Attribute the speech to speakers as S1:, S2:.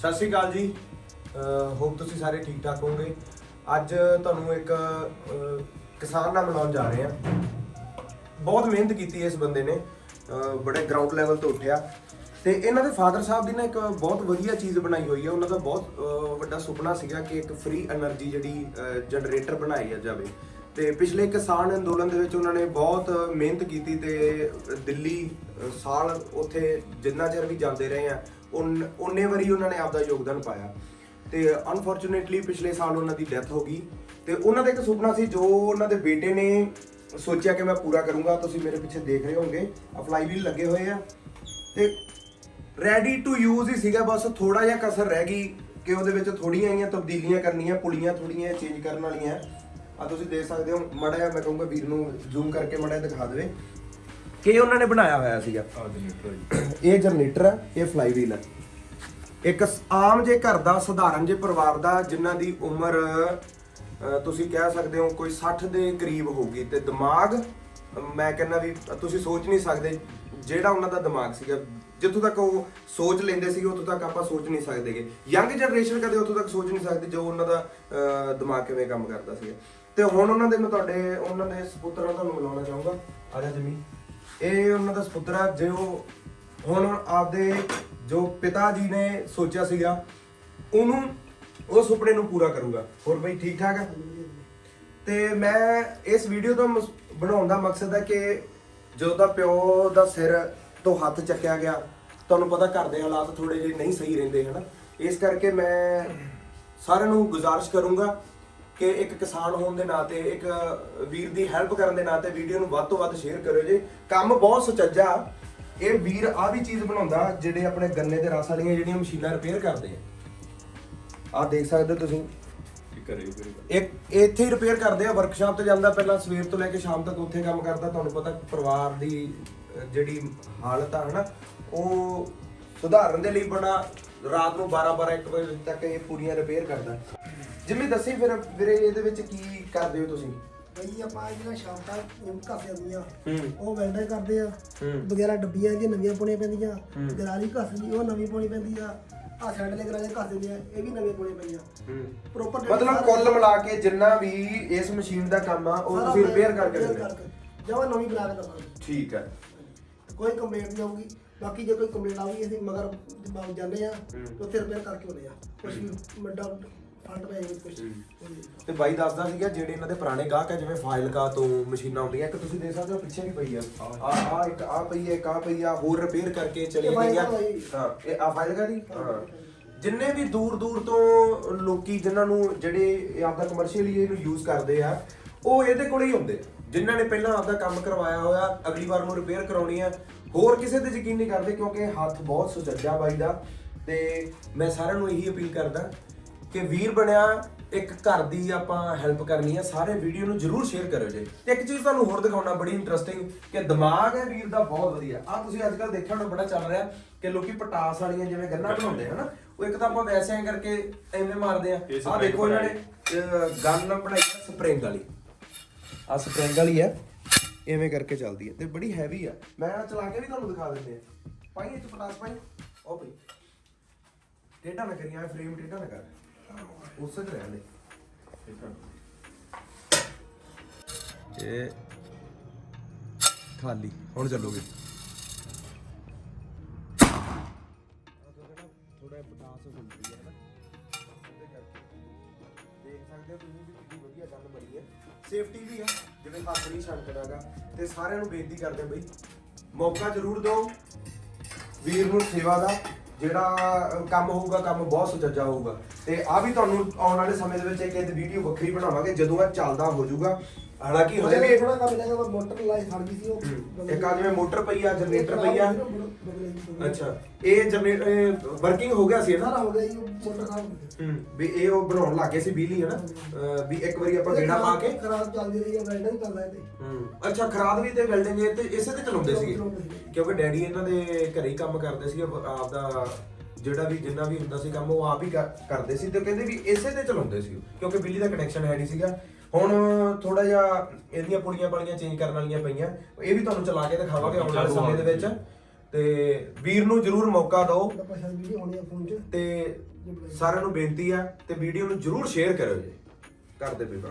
S1: ਸਤਿ ਸ਼੍ਰੀ ਅਕਾਲ ਜੀ। ਹੋਪ ਤੁਸੀਂ ਸਾਰੇ ਠੀਕ ਠਾਕ ਹੋਗੇ ਅੱਜ ਤੁਹਾਨੂੰ ਇੱਕ ਕਿਸਾਨ ਨਾਲ ਮਿਲਾਉਣ ਜਾ ਰਹੇ ਹਾਂ। ਬਹੁਤ ਮਿਹਨਤ ਕੀਤੀ ਇਸ ਬੰਦੇ ਨੇ। ਬੜੇ ਗਰਾਊਂਡ ਲੈਵਲ ਤੋਂ ਉੱਠਿਆ। ਤੇ ਇਹਨਾਂ ਦੇ ਫਾਦਰ ਸਾਹਿਬ ਦੀ ਨਾ ਇੱਕ ਬਹੁਤ ਵਧੀਆ ਚੀਜ਼ ਬਣਾਈ ਹੋਈ ਹੈ। ਉਹਨਾਂ ਦਾ ਬਹੁਤ ਵੱਡਾ ਸੁਪਨਾ ਸੀਗਾ ਕਿ ਇੱਕ ਫ੍ਰੀ એનર્ਜੀ ਜਿਹੜੀ ਜਨਰੇਟਰ ਬਣਾਈ ਆ ਜਾਵੇ। ਤੇ ਪਿਛਲੇ ਕਿਸਾਨ ਅੰਦੋਲਨ ਦੇ ਵਿੱਚ ਉਹਨਾਂ ਨੇ ਬਹੁਤ ਮਿਹਨਤ ਕੀਤੀ ਤੇ ਦਿੱਲੀ ਸਾਲ ਉੱਥੇ ਜਿੰਨਾ ਚਿਰ ਵੀ ਜਾਂਦੇ ਰਹੇ ਆ ਉਨ- ਉਨੇ ਵਾਰੀ ਉਹਨਾਂ ਨੇ ਆਪਦਾ ਯੋਗਦਾਨ ਪਾਇਆ। ਤੇ ਅਨਫੋਰਚੂਨੇਟਲੀ ਪਿਛਲੇ ਸਾਲ ਉਹਨਾਂ ਦੀ ਡੈਥ ਹੋ ਗਈ। ਤੇ ਉਹਨਾਂ ਦਾ ਇੱਕ ਸੁਪਨਾ ਸੀ, ਜੋ ਉਹਨਾਂ ਦੇ ਬੇਟੇ ਨੇ ਸੋਚਿਆ ਕਿ ਮੈਂ ਪੂਰਾ ਕਰੂੰਗਾ, ਤੁਸੀਂ ਮੇਰੇ ਪਿੱਛੇ ਦੇਖ ਰਹੇ ਹੋਗੇ ਆ ਫਲਾਈ ਵੀਲ ਲੱਗੇ ਹੋਏ ਆ। ਤੇ ਰੈਡੀ ਟੂ ਯੂਜ਼ ਹੀ ਸੀਗਾ, ਬਸ ਥੋੜਾ ਜਿਹਾ ਕਸਰ ਰਹਿ ਗਈ ਕਿ ਉਹਦੇ ਵਿੱਚ ਥੋੜੀਆਂ ਜਿਹੀਆਂ ਤਬਦੀਲੀਆਂ ਕਰਨੀਆਂ, ਪੁਲੀਆਂ ਥੋੜੀਆਂ ਚੇਂਜ ਕਰਨ ਵਾਲੀਆਂ। ਆ ਤੁਸੀਂ ਦੇਖ ਸਕਦੇ ਹੋ ਮੜਾ ਜਿਹਾ ਮੈਂ ਕਹੂੰਗਾ ਵੀਰ ਨੂੰ ਜ਼ੂਮ ਕਰਕੇ ਮੜਾ ਦਿਖਾ ਦੇਵੇ। ਕਿ ਉਹਨਾਂ ਨੇ ਬਣਾਇਆ ਹੋਇਆ ਸੀਗਾ। ਇਹ ਜਨਰੇਟਰ ਹੈ ਇਹ ਫਲਾਈ ਵੀਲ ਹੈ। ਇੱਕ ਸ- ਆਮ ਜੇ ਘਰ ਦਾ ਸਧਾਰਨ ਜੇ ਪਰਿਵਾਰ ਦਾ ਜਿਨ੍ਹਾਂ ਦੀ ਉਮਰ ਤੁਸੀਂ ਕਹਿ ਸਕਦੇ ਹੋ ਕੋਈ 60 ਦੇ ਕਰੀਬ ਹੋਊਗੀ ਤੇ ਦਿਮਾਗ ਮੈਂ ਕਹਿੰਦਾ ਵੀ ਤੁਸੀਂ ਸੋਚ ਨਹੀਂ ਸਕਦੇ ਜਿਹੜਾ ਉਹਨਾਂ ਦਾ ਦਿਮਾਗ ਸੀਗਾ। ਜਿੱਥੋਂ ਤੱਕ ਉਹ ਸੋਚ ਲੈਂਦੇ ਸੀਗੇ ਉੱਥੋਂ ਤੱਕ ਆਪਾਂ ਸੋਚ ਨਹੀਂ ਸਕਦੇਗੇ। ਯੰਗ ਜਨਰੇਸ਼ਨ ਕਦੇ ਉੱਥੋਂ ਤੱਕ ਸੋਚ ਨਹੀਂ ਸਕਦੀ ਜੋ ਉਹਨਾਂ ਦਾ ਦਿਮਾਗ ਕਿਵੇਂ ਕੰਮ ਕਰਦਾ ਸੀਗਾ। ਤੇ ਹੁਣ ਉਹਨਾਂ ਦੇ ਮੈਂ ਤੁਹਾਡੇ ਉਹਨਾਂ ਦੇ ਸੁਪੁੱਤਰ ਨਾਲ ਤੁਹਾਨੂੰ ਮਿਲਾਉਣਾ ਚਾਹੂੰਗਾ। ਆ ਜਾ ਜਮੀ ਇਹ ਉਹਨਾਂ ਦਾ ਸੁਪੁੱਤਰ ਆ, ਜੋ ਹੁਣ ਆਪਦੇ ਜੋ ਪਿਤਾ ਜੀ ਨੇ ਸੋਚਿਆ ਸੀਗਾ, ਉਹਨੂੰ, ਉਹ ਸੁਪਨੇ ਨੂੰ ਪੂਰਾ ਕਰੂਗਾ। ਹੋਰ ਬਈ ਠੀਕ ਠਾਕ ਹੈ ਤੇ ਮੈਂ ਇਸ ਵੀਡੀਓ ਦਾ ਬਣਾਉਣ ਦਾ ਮਕਸਦ ਹੈ ਕਿ ਜਦੋਂ ਦਾ ਪਿਓ ਦਾ ਸਿਰ ਤੋਂ ਹੱਥ ਚੱਕਿਆ ਗਿਆ, ਤੁਹਾਨੂੰ ਪਤਾ ਘਰ ਦੇ ਹਾਲਾਤ ਥੋੜੇ ਜਿਹੇ ਨਹੀਂ ਸਹੀ ਰਹਿੰਦੇ, ਹਨਾ? ਇਸ ਕਰਕੇ ਮੈਂ ਸਾਰਿਆਂ ਨੂੰ ਗੁਜ਼ਾਰਿਸ਼ ਕਰੂੰਗਾ ਕਿ ਇੱਕ ਕਿਸਾਨ ਹੋਣ ਦੇ ਨਾਤੇ ਇੱਕ ਵੀਰ ਦੀ ਹੈਲਪ ਕਰਨ ਦੇ ਨਾਤੇ ਵੀਡੀਓ ਨੂੰ ਵੱਧ ਤੋਂ ਵੱਧ ਸ਼ੇਅਰ ਕਰਿਓ ਜੀ। ਕੰਮ ਬਹੁਤ ਸੁਚੱਜਾ। ਇਹ ਵੀਰ ਆ ਵੀ ਚੀਜ਼ ਬਣਾਉਂਦਾ ਜਿਹੜੇ ਆਪਣੇ ਗੰਨੇ ਤੇ ਰਸ ਵਾਲੀਆਂ ਜਿਹੜੀਆਂ ਮਸ਼ੀਨਾਂ ਰਿਪੇਅਰ ਕਰਦੇ ਆ। ਆਹ ਦੇਖ ਸਕਦੇ ਤੁਸੀਂ। ਇੱਕ ਇੱਥੇ ਹੀ ਰਿਪੇਅਰ ਕਰਦੇ ਆ ਵਰਕਸ਼ਾਪ ਤੇ ਜਾਂਦਾ ਪਹਿਲਾਂ ਸਵੇਰ ਤੋਂ ਲੈ ਕੇ ਸ਼ਾਮ ਤੱਕ ਉੱਥੇ ਕੰਮ ਕਰਦਾ। ਤੁਹਾਨੂੰ ਪਤਾ ਪਰਿਵਾਰ ਦੀ ਜਿਹੜੀ ਹਾਲਤ ਆ ਹਨਾ ਉਹ ਸੁਧਾਰਨ ਦੇ ਲਈ ਬੜਾ ਰਾਤ ਨੂੰ 12 12 1 ਵਜੇ ਤੱਕ ਇਹ ਪੂਰੀਆਂ ਰਿਪੇਅਰ ਕਰਦਾ। ਜਿਵੇਂ ਦੱਸੀ ਫਿਰ ਵੀਰੇ ਇਹਦੇ ਵਿੱਚ ਕੀ ਕਰਦੇ ਹੋ ਤੁਸੀਂ?
S2: ਬਈ ਆਪਾਂ ਜਿਹੜਾ ਸ਼ਾਮ ਤੱਕ ਨਿੰਮ ਘਸ ਜਾਂਦੀਆਂ
S1: ਹੂੰ।
S2: ਉਹ ਵੈਲਡਰ ਕਰਦੇ ਆ।
S1: ਹੂੰ।
S2: ਵਗੈਰਾ ਡੱਬੀਆਂ ਜਿਹੜੀਆਂ ਨਵੀਆਂ ਪਾਉਣੀਆਂ ਪੈਂਦੀਆਂ। ਗਰਾਲੀ ਘਸ ਦੀ ਉਹ ਨਵੀਂ ਪਾਉਣੀ ਪੈਂਦੀ ਆ। ਆ ਸੈਂਡਲੇ ਗਰਾਲੇ ਘਸ ਦਿੰਦੀਆਂ ਇਹ ਵੀ ਨਵੀਆਂ ਪਾਉਣੀਆਂ ਪੈਂਦੀਆਂ
S1: ਹੂੰ।
S2: ਪ੍ਰੋਪਰ
S1: ਮਤਲਬ ਕੁੱਲ ਮਿਲਾ ਕੇ ਜਿੰਨਾ ਵੀ ਇਸ ਮਸ਼ੀਨ ਦਾ ਕੰਮ ਆ ਉਹ ਤੁਸੀਂ ਰਿਪੇਅਰ ਕਰਕੇ ਦਿੰਦੇ ਹੋ।
S2: ਜਮਾ ਨਵੀਂ ਬਣਾ ਕੇ ਦਵਾਂਗੇ
S1: ਠੀਕ ਹੈ
S2: ਕੋਈ ਕੰਪਲੇਂਟ ਨਹੀਂ ਆਊਗੀ। ਬਾਕੀ ਜੇ ਕੋਈ ਕੰਪਲੇਂਟ ਆਊਗੀ ਅਸੀਂ ਮਗਰ ਬਾਗ ਜਾਂਦੇ ਆ
S1: ਹੂੰ।
S2: ਤੇ ਉੱਥੇ ਰਿਪੇਅਰ ਕਰਕੇ ਆਉਂਦੇ ਆ। ਕੁਝ ਵੀ ਵੱਡਾ ਪੈ ਕੁਝ
S1: ਤੇ ਬਾਈ ਦੱਸਦਾ ਸੀਗਾ ਜਿਹੜੇ ਇਹਨਾਂ ਦੇ ਪੁਰਾਣੇ ਗਾਹਕ ਆ ਜਿਵੇਂ ਫਾਈਲਕਾ ਤੋਂ ਮਸ਼ੀਨਾਂ ਆਉਂਦੀਆਂ ਇੱਕ ਤੁਸੀਂ ਦੇਖ ਸਕਦੇ ਹੋ ਪਿੱਛੇ ਵੀ ਪਈ ਆ। ਆ ਆ ਇੱਕ ਆ ਪਈ ਹੈ ਇੱਕ ਆ ਪਈ ਆ ਹੋਰ ਰਿਪੇਅਰ ਕਰਕੇ ਚਲੀ ਗਈ ਆ। ਹਾਂ ਇਹ ਆ ਫਾਈਲਕਾ ਦੀ ਹਾਂ। ਜਿੰਨੇ ਵੀ ਦੂਰ ਦੂਰ ਤੋਂ ਲੋਕੀ ਜਿਨ੍ਹਾਂ ਨੂੰ ਜਿਹੜੇ ਆਪਦਾ ਕਮਰਸ਼ੀਅਲੀ ਇਹਨੂੰ ਯੂਜ਼ ਕਰਦੇ ਆ ਉਹ ਇਹਦੇ ਕੋਲੇ ਹੀ ਹੁੰਦੇ। ਜਿਨ੍ਹਾਂ ਨੇ ਪਹਿਲਾਂ ਆਪਦਾ ਕੰਮ ਕਰਵਾਇਆ ਹੋਇਆ ਅਗਲੀ ਵਾਰ ਨੂੰ ਰਿਪੇਅਰ ਕਰਾਉਣੀ ਆ। ਹੋਰ ਕਿਸੇ ਤੇ ਯਕੀਨ ਨਹੀਂ ਕਰਦੇ ਕਿਉਂਕਿ ਹੱਥ ਬਹੁਤ ਸੁਚੱਜਾ ਬਾਈ ਦਾ। ਤੇ ਮੈਂ ਸਾਰਿਆਂ ਨੂੰ ਇਹੀ ਅਪੀਲ ਕਰਦਾ ਕਿ ਵੀਰ ਬਣਿਆ ਇੱਕ ਘਰ ਦੀ ਆਪਾਂ ਹੈਲਪ ਕਰਨੀ ਆ ਸਾਰੇ ਵੀਡੀਓ ਨੂੰ ਜਰੂਰ ਸ਼ੇਅਰ ਕਰਿਓ ਜੀ। ਤੇ ਇੱਕ ਚੀਜ਼ ਤੁਹਾਨੂੰ ਹੋਰ ਦਿਖਾਉਣਾ ਬੜੀ ਇੰਟਰਸਟਿੰਗ ਕਿ ਦਿਮਾਗ ਹੈ ਵੀਰ ਦਾ ਬਹੁਤ ਵਧੀਆ। ਆ ਤੁਸੀਂ ਅੱਜ ਕੱਲ ਦੇਖਿਆ ਹੋਣਾ ਬੜਾ ਚੱਲ ਰਿਹਾ ਕਿ ਲੋਕੀ ਪਟਾਸ ਵਾਲੀਆਂ ਜਿਵੇਂ ਗੰਨਾ ਬਣਾਉਂਦੇ ਹਨਾ ਉਹ ਇੱਕ ਤਾਂ ਆਪਾਂ ਵੈਸੇ ਐਂ ਕਰਕੇ ਐਵੇਂ ਮਾਰਦੇ ਆ। ਆ ਦੇਖੋ ਇਹਨਾਂ ਨੇ ਗਨ ਬਣਾਈ ਹੈ ਸਪਰਿੰਗ ਵਾਲੀ। ਆ ਸਪਰਿੰਗ ਵਾਲੀ ਹੈ ਐਵੇਂ ਕਰਕੇ ਚੱਲਦੀ ਹੈ ਤੇ ਬੜੀ ਹੈਵੀ ਆ। ਮੈਂ ਆਹ ਚਲਾ ਕੇ ਵੀ ਤੁਹਾਨੂੰ ਦਿਖਾ ਦਿੰਦੇ ਆ। ਪਾਈ ਇਹ ਚ ਪਟਾਸ ਪਾਈ। ਉਹ ਪਈ ਟੇਢਾ ਨਾ ਕਰੀ ਆ ਫਰੇਮ ਟੇਢਾ ਨਾ ਕਰ। ਉਸੇ ਲੈ ਇਹ ਖਾਲੀ ਹੁਣ ਚੱਲੋਗੇ। ਥੋੜਾ ਪਟਾਸ ਹੁੰਦੀ ਹੈ ਨਾ ਉਹਦੇ ਕਰਕੇ ਦੇਖ ਸਕਦੇ ਹੋ ਤੁਸੀਂ ਵੀ ਕਿੰਨੀ ਵਧੀਆ ਗੱਲ ਬਣੀ ਹੈ ਸੇਫਟੀ ਵੀ ਹੈ ਜਿਵੇਂ ਹੱਥ ਨਹੀਂ ਛਣਕਦਾਗਾ ਤੇ ਸਾਰਿਆਂ ਨੂੰ ਬੇਨਤੀ ਕਰਦੇ ਬਈ ਮੌਕਾ ਜ਼ਰੂਰ ਦਿਓ। ਵੀਰ ਨੂੰ ਸੇਵਾ ਦਾ। ਜਿਹੜਾ ਕੰਮ ਹੋਊਗਾ, ਕੰਮ ਬਹੁਤ ਸੁਚੱਜਾ ਹੋਊਗਾ। ਤੇ ਆ ਵੀ ਤੁਹਾਨੂੰ ਆਉਣ ਵਾਲੇ ਸਮੇਂ ਦੇ ਵਿੱਚ ਇੱਕ ਇਹ ਵੀਡੀਓ ਵੱਖਰੀ ਬਣਾਵਾਂਗੇ, ਜਦੋਂ ਇਹ ਚੱਲਦਾ ਹੋ ਜਾਊਗਾ। ਹਾਲਾਂਕਿ ਹਜੇ ਵੀ
S2: ਥੋੜਾ ਕੰਮ ਲੱਗਾ ਮੋਟਰ ਲਾਈ ਖੜ ਗਈ ਸੀ ਉਹ।
S1: ਇੱਕ ਆ ਜਿਵੇਂ ਮੋਟਰ ਪਈ ਆ ਜਨਰੇਟਰ ਪਈ ਆ। ਅੱਛਾ ਇਹ ਜਨਰੇਟਰ ਵਰਕਿੰਗ ਹੋ ਗਿਆ ਸੀ ਨਾ?
S2: ਸਾਰਾ ਹੋ ਗਿਆ ਜੀ ਮੋਟਰ ਖਰਾਬ ਹੋ ਗਈ
S1: ਹੂੰ ਵੀ ਇਹ ਉਹ ਬਣਾਉਣ ਲੱਗੇ ਸੀ ਬਿਜਲੀ ਹਨਾ? ਵੀ ਇੱਕ ਵਾਰੀ ਆਪਾਂ ਗੇੜਾ ਪਾ ਕੇ।
S2: ਖਰਾਬ ਚੱਲਦੀ ਰਹੀ ਨਹੀਂ ਕਰਦਾ ਇਹ ਤੇ
S1: ਹੂੰ ਅੱਛਾ ਖਰਾਦ ਵੀ ਤੇ ਵੈਲਡਿੰਗ ਇਹ ਤੇ ਇਸੇ ਤੇ ਚਲਾਉਂਦੇ ਸੀਗੇ?
S2: ਸੀਗੇ।
S1: ਕਿਉਂਕਿ ਡੈਡੀ ਇਹਨਾਂ ਦੇ ਘਰੇ ਹੀ ਕੰਮ ਕਰਦੇ ਸੀ ਆਪਦਾ ਜਿਹੜਾ ਵੀ ਜਿੰਨਾ ਵੀ ਹੁੰਦਾ ਸੀ ਕੰਮ ਉਹ ਆਪ ਹੀ ਕਰ- ਕਰਦੇ ਸੀ ਤੇ ਕਹਿੰਦੇ ਵੀ ਇਸੇ ਤੇ ਚਲਾਉਂਦੇ ਸੀ ਉਹ, ਕਿਉਂਕਿ ਬਿਜਲੀ ਦਾ ਕਨੈਕਸ਼ਨ ਹੈ ਨਹੀਂ ਸੀਗਾ। ਹੁਣ ਥੋੜਾ ਜਿਹਾ ਇਹਦੀਆਂ ਪੁੜੀਆਂ ਪਲੀਆਂ ਚੇਂਜ ਕਰਨ ਵਾਲੀਆਂ ਪਈਆਂ ਇਹ ਵੀ ਤੁਹਾਨੂੰ ਚਲਾ ਕੇ ਦਿਖਾਵਾਂਗੇ ਆਉਣ ਵਾਲੇ ਸਮੇਂ ਦੇ ਵਿੱਚ। ਤੇ ਵੀਰ ਨੂੰ ਜਰੂਰ ਮੌਕਾ ਦਿਓ।
S2: ਉਹਦਾ ਪਾਸ਼ਾ ਵੀਡੀਓ ਹੋਣੀ ਆ ਫੋਨ 'ਚ।
S1: ਤੇ ਸਾਰਿਆਂ ਨੂੰ ਬੇਨਤੀ ਆ ਤੇ ਵੀਡੀਓ ਨੂੰ ਜਰੂਰ ਸ਼ੇਅਰ ਕਰਿਓ ਜੀ। ਕਰਦੇ ਪਏ ਭਰਾ